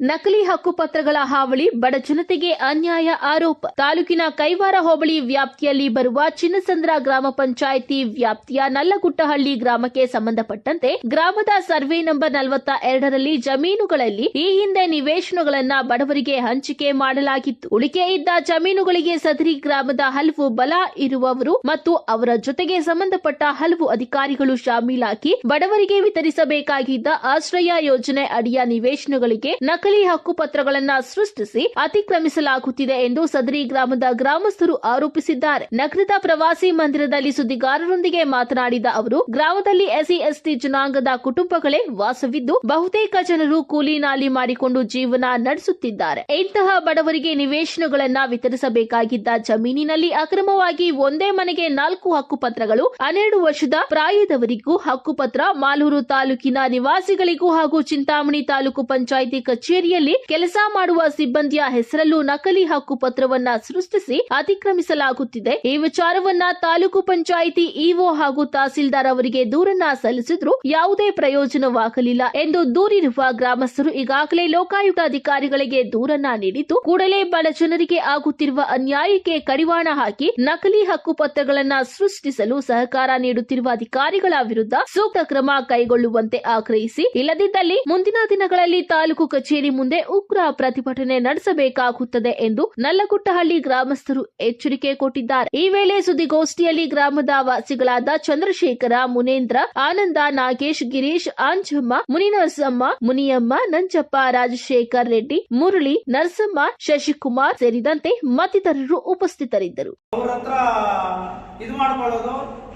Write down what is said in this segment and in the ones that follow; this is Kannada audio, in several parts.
ನಕಲಿ ಹಕ್ಕುಪತ್ರಗಳ ಹಾವಳಿ, ಬಡ ಜನತೆಗೆ ಅನ್ಯಾಯ ಆರೋಪ. ತಾಲೂಕಿನ ಕೈವಾರ ಹೋಬಳಿ ವ್ಯಾಪ್ತಿಯಲ್ಲಿ ಬರುವ ಚಿನ್ನಸಂದ್ರ ಗ್ರಾಮ ಪಂಚಾಯಿತಿ ವ್ಯಾಪ್ತಿಯ ನಲ್ಲಗುಟ್ಟಹಳ್ಳಿ ಗ್ರಾಮಕ್ಕೆ ಸಂಬಂಧಪಟ್ಟಂತೆ ಗ್ರಾಮದ ಸರ್ವೆ ನಂಬರ್ ನಲವತ್ತ ಎರಡರಲ್ಲಿ ಜಮೀನುಗಳಲ್ಲಿ ಈ ಹಿಂದೆ ನಿವೇಶನಗಳನ್ನ ಬಡವರಿಗೆ ಹಂಚಿಕೆ ಮಾಡಲಾಗಿತ್ತು. ಉಳಿಕೆ ಇದ್ದ ಜಮೀನುಗಳಿಗೆ ಸದರಿ ಗ್ರಾಮದ ಹಲವು ಬಲ ಇರುವವರು ಮತ್ತು ಅವರ ಜೊತೆಗೆ ಸಂಬಂಧಪಟ್ಟ ಹಲವು ಅಧಿಕಾರಿಗಳು ಶಾಮೀಲಾಗಿ ಬಡವರಿಗೆ ವಿತರಿಸಬೇಕಾಗಿದ್ದ ಆಶ್ರಯ ಯೋಜನೆ ಅಡಿಯ ನಿವೇಶನಗಳಿಗೆ ಹಕ್ಕುಪತ್ರಗಳನ್ನ ಸೃಷ್ಟಿಸಿ ಅತಿಕ್ರಮಿಸಲಾಗುತ್ತಿದೆ ಎಂದು ಸದರಿ ಗ್ರಾಮದ ಗ್ರಾಮಸ್ಥರು ಆರೋಪಿಸಿದ್ದಾರೆ. ನಗರದ ಪ್ರವಾಸಿ ಮಂದಿರದಲ್ಲಿ ಸುದ್ದಿಗಾರರೊಂದಿಗೆ ಮಾತನಾಡಿದ ಅವರು, ಗ್ರಾಮದಲ್ಲಿ ಎಸ್ಸಿ, ಎಸ್ಟಿ ಜನಾಂಗದ ಕುಟುಂಬಗಳೇ ವಾಸವಿದ್ದು, ಬಹುತೇಕ ಜನರು ಕೂಲಿ ನಾಲಿ ಮಾಡಿಕೊಂಡು ಜೀವನ ನಡೆಸುತ್ತಿದ್ದಾರೆ. ಇಂತಹ ಬಡವರಿಗೆ ನಿವೇಶನಗಳನ್ನ ವಿತರಿಸಬೇಕಾಗಿದ್ದ ಜಮೀನಿನಲ್ಲಿ ಅಕ್ರಮವಾಗಿ ಒಂದೇ ಮನೆಗೆ ನಾಲ್ಕು ಹಕ್ಕುಪತ್ರಗಳು, ಹನ್ನೆರಡು ವರ್ಷದ ಪ್ರಾಯದವರಿಗೂ ಹಕ್ಕುಪತ್ರ, ಮಾಲೂರು ತಾಲೂಕಿನ ನಿವಾಸಿಗಳಿಗೂ ಹಾಗೂ ಚಿಂತಾಮಣಿ ತಾಲೂಕು ಪಂಚಾಯಿತಿ ಕಚೇರಿಯಲ್ಲಿ ಕೆಲಸ ಮಾಡುವ ಸಿಬ್ಬಂದಿಯ ಹೆಸರಲ್ಲೂ ನಕಲಿ ಹಕ್ಕುಪತ್ರವನ್ನ ಸೃಷ್ಟಿಸಿ ಅತಿಕ್ರಮಿಸಲಾಗುತ್ತಿದೆ. ಈ ವಿಚಾರವನ್ನ ತಾಲೂಕು ಪಂಚಾಯಿತಿ ಇಒ ಹಾಗೂ ತಹಸೀಲ್ದಾರ್ ಅವರಿಗೆ ದೂರನ್ನ ಸಲ್ಲಿಸಿದ್ರು ಯಾವುದೇ ಪ್ರಯೋಜನವಾಗಲಿಲ್ಲ ಎಂದು ದೂರಿರುವ ಗ್ರಾಮಸ್ಥರು ಈಗಾಗಲೇ ಲೋಕಾಯುಕ್ತ ಅಧಿಕಾರಿಗಳಿಗೆ ದೂರನ್ನ ನೀಡಿದ್ದು, ಕೂಡಲೇ ಬಡ ಜನರಿಗೆ ಆಗುತ್ತಿರುವ ಅನ್ಯಾಯಕ್ಕೆ ಕಡಿವಾಣ ಹಾಕಿ ನಕಲಿ ಹಕ್ಕುಪತ್ರಗಳನ್ನ ಸೃಷ್ಟಿಸಲು ಸಹಕಾರ ನೀಡುತ್ತಿರುವ ಅಧಿಕಾರಿಗಳ ವಿರುದ್ಧ ಸೂಕ್ತ ಕ್ರಮ ಕೈಗೊಳ್ಳುವಂತೆ ಆಗ್ರಹಿಸಿ, ಇಲ್ಲದಿದ್ದಲ್ಲಿ ಮುಂದಿನ ದಿನಗಳಲ್ಲಿ ತಾಲೂಕು ಕಚೇರಿ ಮುಂದೆ ಉಗ್ರ ಪ್ರತಿಭಟನೆ ನಡೆಸಬೇಕಾಗುತ್ತದೆ ಎಂದು ನಲ್ಲಗುಟ್ಟಹಳ್ಳಿ ಗ್ರಾಮಸ್ಥರು ಎಚ್ಚರಿಕೆ ಕೊಟ್ಟಿದ್ದಾರೆ. ಈ ವೇಳೆ ಸುದ್ದಿಗೋಷ್ಠಿಯಲ್ಲಿ ಗ್ರಾಮದ ವಾಸಿಗಳಾದ ಚಂದ್ರಶೇಖರ, ಮುನೇಂದ್ರ, ಆನಂದ, ನಾಗೇಶ್, ಗಿರೀಶ್ ಆಂಜಮ್ಮ ಮುನಿನರಸಮ್ಮ, ಮುನಿಯಮ್ಮ, ನಂಜಪ್ಪ, ರಾಜಶೇಖರ್ ರೆಡ್ಡಿ, ಮುರಳಿ, ನರಸಮ್ಮ, ಶಶಿಕುಮಾರ್ ಸೇರಿದಂತೆ ಮತ್ತಿತರರು ಉಪಸ್ಥಿತರಿದ್ದರು.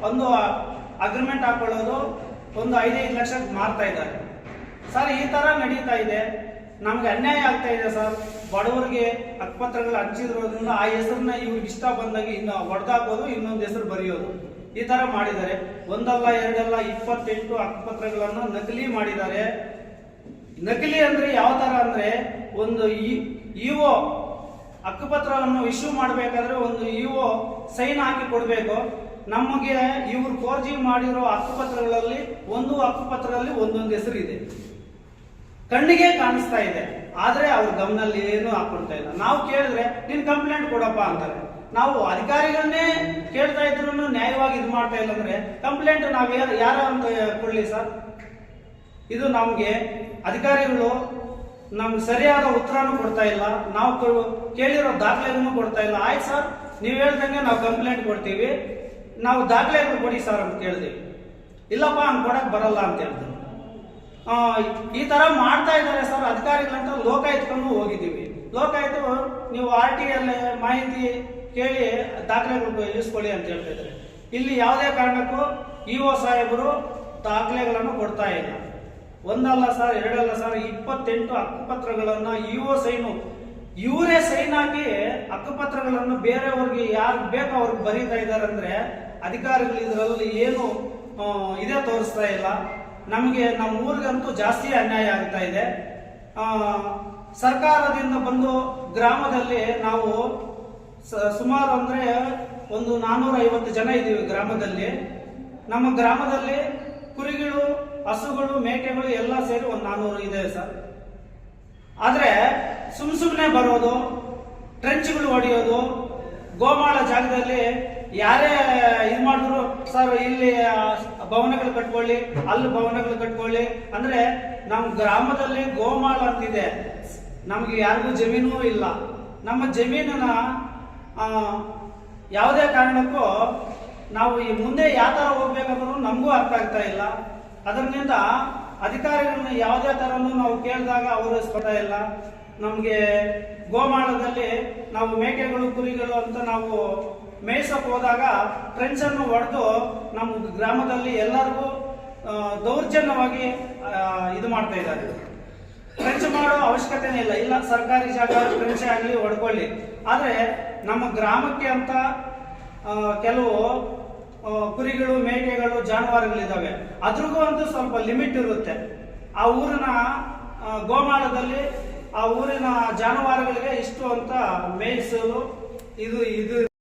ಒಂದು ಅಗ್ರಿಮೆಂಟ್ ಹಾಕೊಳ್ಳೋದು, ಒಂದು ಐದೈದು ಲಕ್ಷ ಮಾರ್ತಾ ಇದ್ದಾರೆ. ಸರ್, ಈ ತರ ನಡೀತಾ ಇದೆ. ನಮ್ಗೆ ಅನ್ಯಾಯ ಆಗ್ತಾ ಇದೆ ಸರ್. ಬಡವರಿಗೆ ಹಕ್ಕುಪತ್ರಗಳು ಹಂಚಿರೋದ್ರಿಂದ ಆ ಹೆಸರನ್ನ ಇವ್ರಿಗೆ ಇಷ್ಟ ಬಂದಾಗ ಇನ್ನು ಹೊಡೆದಾಕೋದು ಇನ್ನೊಂದು ಹೆಸರು ಬರೆಯೋದು. ಈ ತರ ಮಾಡಿದ್ದಾರೆ. ಒಂದಲ್ಲ, ಎರಡಲ್ಲ, ಇಪ್ಪತ್ತೆಂಟು ಹಕ್ಕುಪತ್ರಗಳನ್ನು ನಕಲಿ ಮಾಡಿದ್ದಾರೆ. ನಕಲಿ ಅಂದ್ರೆ ಯಾವ ತರ ಅಂದ್ರೆ ಒಂದು ಇಒ ಹಕ್ಕುಪತ್ರವನ್ನು ಇಶ್ಯೂ ಮಾಡಬೇಕಾದ್ರೆ ಒಂದು ಇಒ ಸೈನ್ ಹಾಕಿ ಕೊಡಬೇಕು. ನಮಗೆ ಇವರು ಫೋರ್ ಜಿ ಮಾಡಿರೋ ಹಕ್ಕುಪತ್ರಗಳಲ್ಲಿ ಒಂದು ಹಕ್ಕುಪತ್ರದಲ್ಲಿ ಒಂದೊಂದು ಹೆಸರಿದೆ. ಕಣ್ಣಿಗೆ ಕಾಣಿಸ್ತಾ ಇದೆ. ಆದ್ರೆ ಅವ್ರ ಗಮನಲ್ಲಿ ಏನು ಹಾಕೊಳ್ತಾ ಇಲ್ಲ. ನಾವು ಕೇಳಿದ್ರೆ, ನೀನ್ ಕಂಪ್ಲೇಂಟ್ ಕೊಡಪ್ಪ ಅಂತಾರೆ. ನಾವು ಅಧಿಕಾರಿಗಳನ್ನೇ ಕೇಳ್ತಾ ಇದ್ರು ನ್ಯಾಯವಾಗಿ ಇದು ಮಾಡ್ತಾ ಇಲ್ಲ ಅಂದ್ರೆ ಕಂಪ್ಲೇಂಟ್ ನಾವ್ ಯಾರು, ಯಾರ ಅಂತ ಕೊಡ್ಲಿ ಸರ್? ಇದು ನಮ್ಗೆ ಅಧಿಕಾರಿಗಳು ನಮ್ಗೆ ಸರಿಯಾದ ಉತ್ತರನೂ ಕೊಡ್ತಾ ಇಲ್ಲ. ನಾವು ಕೇಳಿರೋ ದಾಖಲೆಗಳನ್ನು ಕೊಡ್ತಾ ಇಲ್ಲ. ಆಯ್ತು ಸರ್, ನೀವು ಹೇಳ್ದಂಗೆ ನಾವು ಕಂಪ್ಲೇಂಟ್ ಕೊಡ್ತೀವಿ. ನಾವು ದಾಖಲೆಗಳು ಕೊಡಿ ಸರ್ ಅಂತ ಕೇಳಿದ್ವಿ ಇಲ್ಲಪ್ಪ ಅನ್ ಕೊಡಕ್ ಬರಲ್ಲ ಅಂತ ಹೇಳಿದ್ರು ಈ ತರ ಮಾಡ್ತಾ ಇದ್ದಾರೆ ಸರ್ ಅಧಿಕಾರಿಗಳಂತ ಇಟ್ಕೊಂಡು ಹೋಗಿದ್ದೀವಿ. ಲೋಕಾಯುಕ್ತ ನೀವು ಆರ್ ಟಿ ಎಲ್ ಮಾಹಿತಿ ಕೇಳಿ ದಾಖಲೆಗಳು ಇಳಿಸ್ಕೊಳ್ಳಿ ಅಂತ ಹೇಳ್ತಿದ್ರೆ ಇಲ್ಲಿ ಯಾವುದೇ ಕಾರಣಕ್ಕೂ ಇ ಒ ಸಾಹೇಬರು ದಾಖಲೆಗಳನ್ನು ಕೊಡ್ತಾ ಇಲ್ಲ. ಒಂದಲ್ಲ ಸರ್, ಎರಡಲ್ಲ ಸರ್, ಇಪ್ಪತ್ತೆಂಟು ಹಕ್ಕುಪತ್ರಗಳನ್ನ ಇ ಒ ಸೈನು, ಇವರೇ ಸೈನ್ ಹಾಕಿ ಹಕ್ಕುಪತ್ರಗಳನ್ನು ಬೇರೆಯವ್ರಿಗೆ ಯಾರು ಬೇಕೋ ಅವ್ರಿಗೆ ಬರೀತಾ ಇದ್ದಾರೆ ಅಂದ್ರೆ ಅಧಿಕಾರಿಗಳು ಇದರಲ್ಲಿ ಏನು ಇದೇ ತೋರಿಸ್ತಾ ಇಲ್ಲ. ನಮಗೆ ನಮ್ಮ ಊರಿಗಂತೂ ಜಾಸ್ತಿ ಅನ್ಯಾಯ ಆಗ್ತಾ ಇದೆ. ಸರ್ಕಾರದಿಂದ ಬಂದು ಗ್ರಾಮದಲ್ಲಿ ನಾವು ಸುಮಾರು ಅಂದರೆ ಒಂದು ನಾನ್ನೂರ ಐವತ್ತು ಜನ ಇದ್ದೀವಿ ಗ್ರಾಮದಲ್ಲಿ. ನಮ್ಮ ಗ್ರಾಮದಲ್ಲಿ ಕುರಿಗಳು, ಹಸುಗಳು, ಮೇಕೆಗಳು ಎಲ್ಲ ಸೇರಿ ಒಂದು ನಾನ್ನೂರು ಇದೆ ಸರ್. ಆದರೆ ಸುಮ್ ಸುಮ್ಮನೆ ಬರೋದು ಟ್ರೆಂಚ್ಗಳು ಹೊಡೆಯೋದು, ಗೋಮಾಳ ಜಾಗದಲ್ಲಿ ಯಾರೇ ಇದು ಮಾಡಿದ್ರು, ಸರ್, ಇಲ್ಲಿ ಭವನಗಳು ಕಟ್ಕೊಳ್ಳಿ, ಅಲ್ಲಿ ಭವನಗಳು ಕಟ್ಕೊಳ್ಳಿ. ಅಂದ್ರೆ ನಮ್ಮ ಗ್ರಾಮದಲ್ಲಿ ಗೋಮಾಳ ಅಂತಿದೆ ನಮ್ಗೆ ಯಾರಿಗೂ ಜಮೀನು ಇಲ್ಲ. ನಮ್ಮ ಜಮೀನನ್ನ ಯಾವುದೇ ಕಾರಣಕ್ಕೂ ನಾವು ಈ ಮುಂದೆ ಯಾವ ತರ ಹೋಗ್ಬೇಕಂದ್ರೂ ನಮಗೂ ಅರ್ಥ ಆಗ್ತಾ ಇಲ್ಲ. ಅದರಿಂದ ಅಧಿಕಾರಿಗಳನ್ನ ಯಾವುದೇ ತರನು ನಾವು ಕೇಳಿದಾಗ ಅವರು ಸ್ಪಷ್ಟ ಇಲ್ಲ. ನಮಗೆ ಗೋಮಾಳದಲ್ಲಿ ನಾವು ಮೇಕೆಗಳು, ಕುರಿಗಳು ಅಂತ ನಾವು ಮೇಯ್ಸಕ್ ಹೋದಾಗ ಫ್ರೆಂಡ್ಸನ್ನು ಹೊಡೆದು ನಮ್ಮ ಗ್ರಾಮದಲ್ಲಿ ಎಲ್ಲರಿಗೂ ದೌರ್ಜನ್ಯವಾಗಿ ಇದು ಮಾಡ್ತಾ ಇದ್ದಾರೆ. ಟ್ರೆಂಚ್ ಮಾಡೋ ಅವಶ್ಯಕತೆನೇ ಇಲ್ಲ. ಇಲ್ಲ, ಸರ್ಕಾರಿ ಜಾಗ ಫ್ರೆಂಚ್ ಆಗಲಿ ಹೊಡ್ಕೊಳ್ಳಿ. ಆದರೆ ನಮ್ಮ ಗ್ರಾಮಕ್ಕೆ ಅಂತ ಕೆಲವು ಕುರಿಗಳು, ಮೇಕೆಗಳು, ಜಾನುವಾರುಗಳಿದ್ದಾವೆ. ಅದ್ರಿಗೂ ಅಂತೂ ಸ್ವಲ್ಪ ಲಿಮಿಟ್ ಇರುತ್ತೆ. ಆ ಊರಿನ ಗೋಮಾಳದಲ್ಲಿ ಆ ಊರಿನ ಜಾನುವಾರುಗಳಿಗೆ ಇಷ್ಟು ಅಂತ ಮೇಯಿಸಲು ಇದು ಇದು